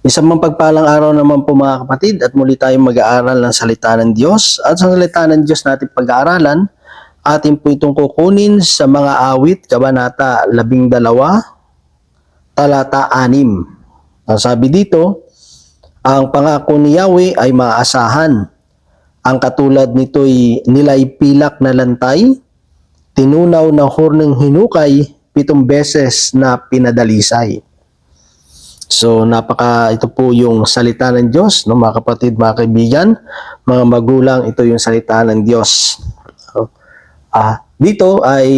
Isang mapagpalang araw naman po mga kapatid at muli tayong mag-aaral ng salita ng Diyos. At sa salita ng Diyos natin pag-aaralan, atin po itong kukunin sa mga awit, Kabanata 12, talata 6. Ang sabi dito, ang pangako ni Yahweh ay maaasahan. Ang katulad nito'y nila'y pilak na lantay, tinunaw na hurneng hinukay, pitong beses na pinadalisay. So napaka ito po yung salita ng Diyos, no mga kapatid, mga kaibigan, mga magulang, ito yung salita ng Diyos. Ah, dito ay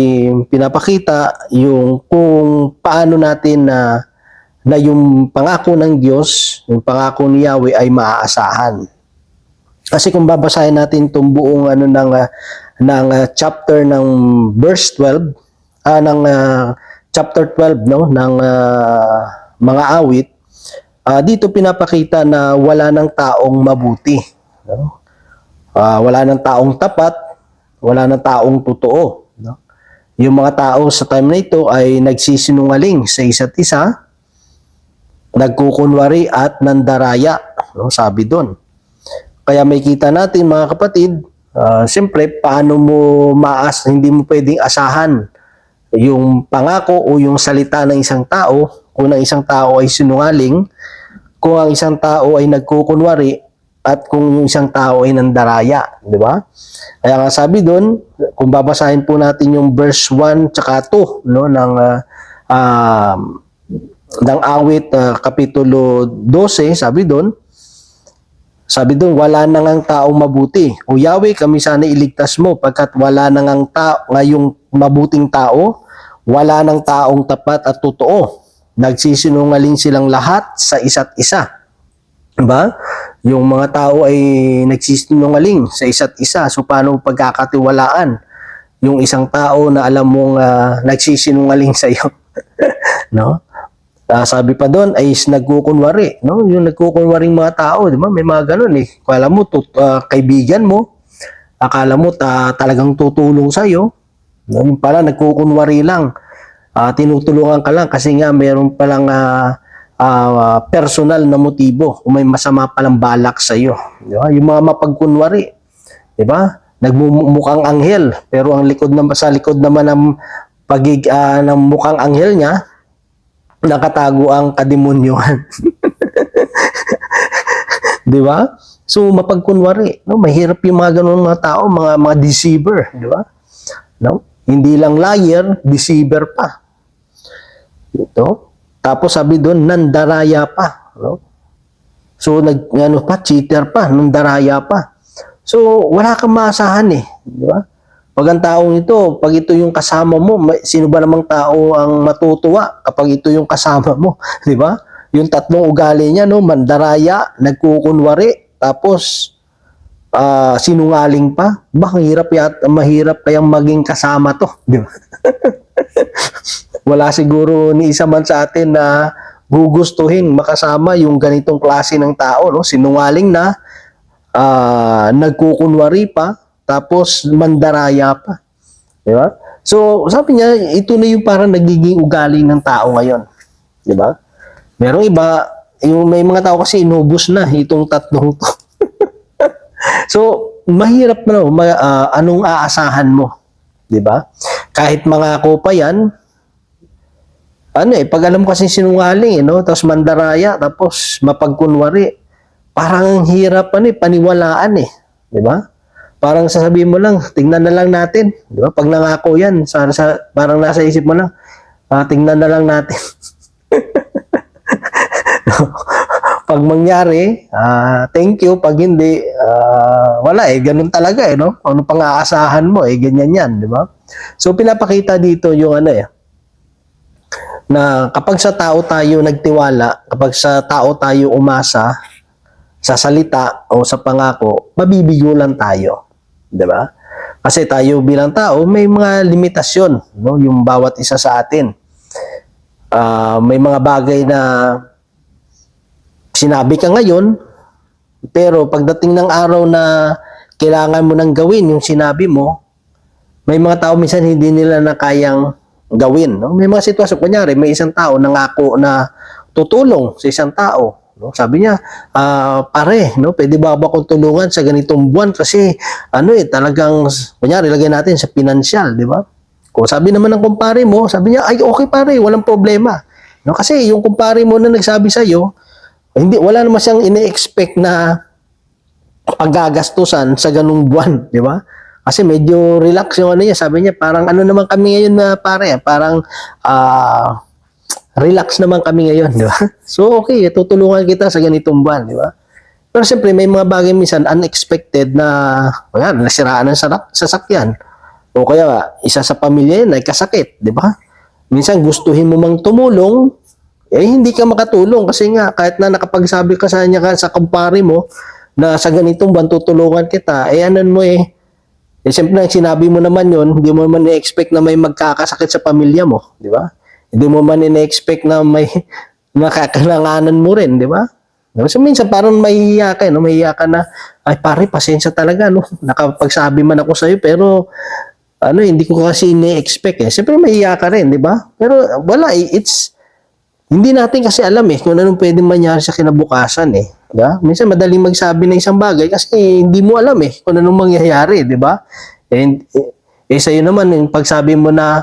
pinapakita yung kung paano natin na na yung pangako ng Diyos, yung pangako ni Yahweh ay maaasahan. Kasi kung babasahin natin itong buong ano ng ah, ng ah, chapter ng verse 12, ah ng ah, chapter 12 no ng ah, mga awit, ah, dito pinapakita na wala ng taong mabuti, no? Ah, wala ng taong tapat, wala ng taong totoo, no? Yung mga tao sa time na ito ay nagsisinungaling sa isa't isa, nagkukunwari at nandaraya, no? Sabi doon. Kaya may kita natin mga kapatid, ah, siyempre paano mo maas, hindi mo pwedeng asahan yung pangako o yung salita ng isang tao kung ang isang tao ay sinungaling, kung ang isang tao ay nagkukunwari at kung yung isang tao ay nandaraya, di ba? Kaya nga sabi doon, kung babasahin po natin yung verse 1 tsaka 2 no ng ah, ah, ng awit ah, kapitulo 12, sabi doon, sabi doon, wala na ngang taong mabuti. O Yahweh, kami sana iligtas mo pagkat wala na ngang ta ngayong mabuting tao, wala nang taong tapat at totoo. Nagsisinungaling silang lahat sa isa't isa. Diba? Yung mga tao ay nagsisinungaling sa isa't isa. So paano pagkakatiwalaan yung isang tao na alam mong ah, nagsisinungaling sa iyo? no? Ah, sabi pa doon ay nagkukunwari, no? Yung nagkukunwaring mga tao, di ba? May mga ganun eh. Akala mo tut- ah, kaibigan mo, akala mo ta- talagang tutulong sa iyo, no? Yung pala nagkukunwari lang. Ah, tinutulungan ka lang kasi nga mayroon palang ah, ah, personal na motibo, o may masama palang balak sa iyo, di ba? Yung mga mapagkunwari, di ba? Nagmumukhang anghel, pero ang likod naman sa likod naman ng pagig ah, ng mukhang anghel niya, nakatago ang kademonyohan. 'Di ba? So mapagkunwari, no, mahirap yung mga ganung mga tao, mga mga deceiver, 'di ba? No? Hindi lang liar, deceiver pa. Ito. Tapos sabi doon, nandaraya pa, no? So nag ano pa, cheater pa, nandaraya pa. So wala kang maasahan eh, 'di ba? Pag ang taong ito, pag ito yung kasama mo, sino ba namang tao ang matutuwa kapag ito yung kasama mo, di ba? Yung tatlong ugali niya, no, mandaraya, nagkukunwari, tapos ah, sinungaling pa. Ba, hirap yat, mahirap kayang maging kasama to, di ba? Wala siguro ni isa man sa atin na gugustuhin makasama yung ganitong klase ng tao, no? Sinungaling na, ah, nagkukunwari pa, tapos mandaraya pa. Di ba? So, sabi niya, ito na yung parang nagiging ugali ng tao ngayon. Di ba? Merong iba, yung may mga tao kasi inubos na itong tatlong to. so, mahirap na, no, ma- ah, anong aasahan mo? Di ba? Kahit mga pa yan, ano eh, pag alam kasi sinungaling, eh, no? tapos mandaraya, tapos mapagkunwari, parang ang hirap ano eh, paniwalaan eh. Di ba? Parang sasabihin mo lang, tingnan na lang natin. Di ba? Pag nangako yan, sa, sa, parang nasa isip mo lang, ah, tingnan na lang natin. pag mangyari, ah, thank you. Pag hindi, ah, wala eh. Ganun talaga eh, no? Ano pang aasahan mo eh, ganyan yan, di ba? So, pinapakita dito yung ano eh, na kapag sa tao tayo nagtiwala, kapag sa tao tayo umasa, sa salita o sa pangako, mabibigo lang tayo. 'Di ba? Kasi tayo bilang tao, may mga limitasyon, no? Yung bawat isa sa atin. Ah, may mga bagay na sinabi ka ngayon, pero pagdating ng araw na kailangan mo nang gawin yung sinabi mo, may mga tao minsan hindi nila na kayang gawin. No? May mga sitwasyon, kunyari, may isang tao nangako na tutulong sa isang tao. No? Sabi niya, ah, pare, no, pwede ba ba akong tulungan sa ganitong buwan kasi ano eh, talagang kunyari lagay natin sa financial, di ba? Kung sabi naman ng kumpare mo, sabi niya, ay okay pare, walang problema. No, kasi yung kumpare mo na nagsabi sa iyo, hindi wala naman siyang ine-expect na paggagastusan sa ganung buwan, di ba? Kasi medyo relax yung ano niya. Sabi niya, parang ano naman kami ngayon na pare, parang ah relax naman kami ngayon, di ba? So okay, tutulungan kita sa ganitong buwan, di ba? Pero siyempre, may mga bagay minsan unexpected na, wala, nasiraan ng sasakyan. O kaya, isa sa pamilya yun ay kasakit, di ba? Minsan gustuhin mo mang tumulong, eh hindi ka makatulong kasi nga kahit na nakapagsabi ka sa kanya ka sa kumpare mo na sa ganitong buwan tutulungan kita, eh anan mo eh, eh, siyempre, nang sinabi mo naman yon hindi mo naman i-expect na may magkakasakit sa pamilya mo, di ba? Hindi mo man i-expect na may nakakalanganan mo rin, di ba? So, minsan parang mahihiya ka, eh, no? mahihiya ka na, ay pare, pasensya talaga, no? Nakapagsabi man ako sa'yo, pero ano, hindi ko kasi ini-expect eh. Siyempre mahihiya ka rin, di ba? Pero wala, eh, it's, hindi natin kasi alam eh kung anong pwedeng mangyari sa kinabukasan eh. Diba? Minsan madaling magsabi ng isang bagay kasi hindi mo alam eh kung anong mangyayari, di ba? And eh, eh sa'yo naman, yung pagsabi mo na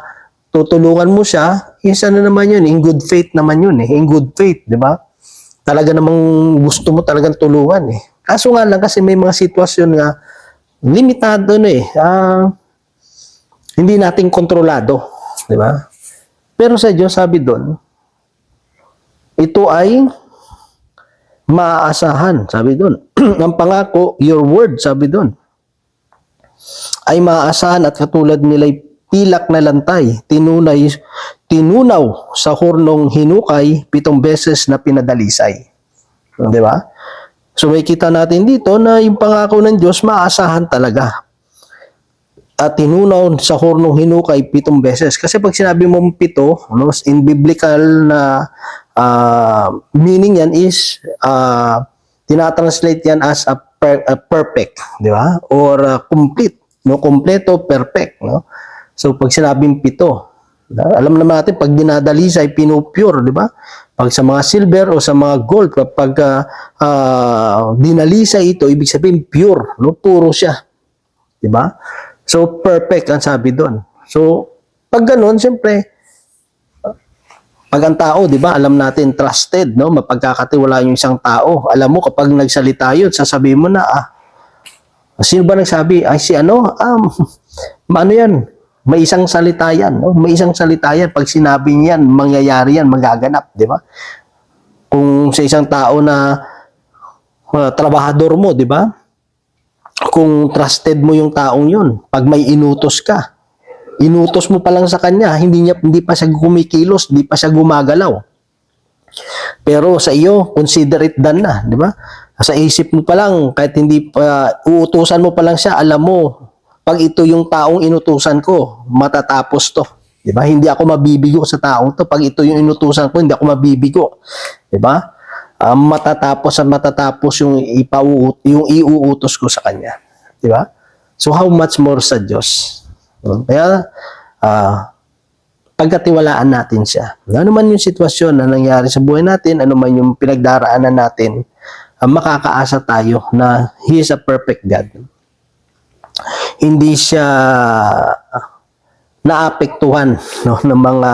tutulungan mo siya, isa na naman yun, in good faith naman yun eh, in good faith, di ba? Talaga namang gusto mo talagang tulungan eh. Kaso nga lang kasi may mga sitwasyon nga limitado na eh. Ah, hindi natin kontrolado, di ba? Pero sa Diyos, sabi doon, ito ay maaasahan, sabi doon. Ang pangako, your word, sabi doon, ay maaasahan at katulad nila'y pilak na lantay, tinunay, tinunaw sa hurnong hinukay, pitong beses na pinadalisay. Di ba? So may kita natin dito na yung pangako ng Diyos maaasahan talaga. At tinunaw sa hurnong hinukay pitong beses. Kasi pag sinabi mo pito, no, in biblical na uh, meaning yan is uh, tinatranslate yan as a, per, a perfect, di ba? Or uh, complete, no? Kompleto, perfect, no? So pag sinabing pito, alam naman natin pag dinadalisay pinupure, di ba? Pag sa mga silver o sa mga gold, kapag uh, uh, dinalisay ito, ibig sabihin pure, no? Puro siya. Di ba? So perfect ang sabi doon. So pag ganun, siyempre, pag ang tao, 'di ba, alam natin trusted, no? Mapagkakatiwala yung isang tao. Alam mo kapag nagsalita 'yun, sasabihin mo na ah Sino ba nagsabi? Ay si ano? Um, ano 'yan? May isang salita 'yan, no? May isang salita 'yan. Pag sinabi niyan, mangyayari 'yan, magaganap, 'di ba? Kung sa isang tao na uh, trabahador mo, 'di ba? Kung trusted mo yung taong 'yun, pag may inutos ka, inutos mo pa lang sa kanya, hindi niya hindi pa siya kumikilos, hindi pa siya gumagalaw. Pero sa iyo, consider it done na, di ba? Sa isip mo pa lang, kahit hindi pa uutusan mo pa lang siya, alam mo, pag ito yung taong inutusan ko, matatapos to. Di ba? Hindi ako mabibigo sa taong to. Pag ito yung inutusan ko, hindi ako mabibigo. Di ba? Um, matatapos at matatapos yung ipauut yung iuutos ko sa kanya. Di ba? So how much more sa Diyos? Kaya, uh, pagkatiwalaan natin siya. Ano man yung sitwasyon na nangyari sa buhay natin, ano man yung pinagdaraanan natin, uh, makakaasa tayo na He is a perfect God. Hindi siya naapektuhan no, ng mga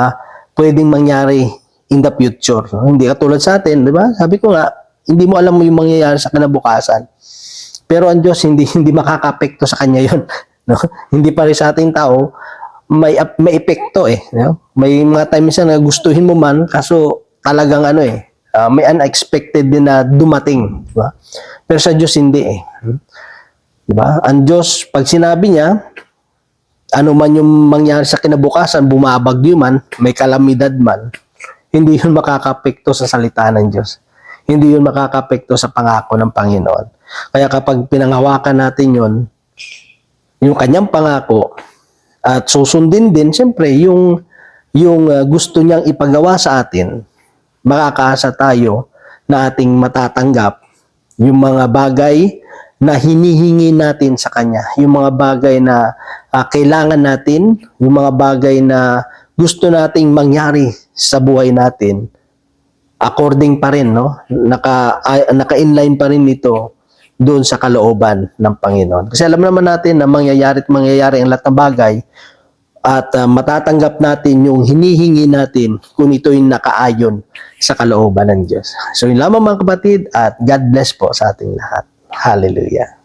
pwedeng mangyari in the future. No? Hindi katulad sa atin, di ba? Sabi ko nga, hindi mo alam mo yung mangyayari sa kinabukasan. Pero ang Diyos, hindi, hindi makakapekto sa Kanya yon No? Hindi pa rin sa ating tao, may, may epekto eh. No? May mga times na gustuhin mo man, kaso talagang ano eh, uh, may unexpected din na dumating. Diba? Pero sa Diyos hindi eh. Diba? Ang Diyos, pag sinabi niya, ano man yung mangyari sa kinabukasan, bumabagyo man, may kalamidad man, hindi yun makakapekto sa salita ng Diyos. Hindi yun makakapekto sa pangako ng Panginoon. Kaya kapag pinanghawakan natin yun, yung kanyang pangako at susundin din siyempre yung yung uh, gusto niyang ipagawa sa atin makakaasa tayo na ating matatanggap yung mga bagay na hinihingi natin sa kanya yung mga bagay na uh, kailangan natin yung mga bagay na gusto nating mangyari sa buhay natin according pa rin, no? Naka, ay- naka-inline pa rin ito doon sa kalooban ng Panginoon. Kasi alam naman natin na mangyayari at mangyayari ang lahat ng bagay at ah, matatanggap natin yung hinihingi natin kung ito yung nakaayon sa kalooban ng Diyos. So yun lamang mga kapatid at God bless po sa ating lahat. Hallelujah.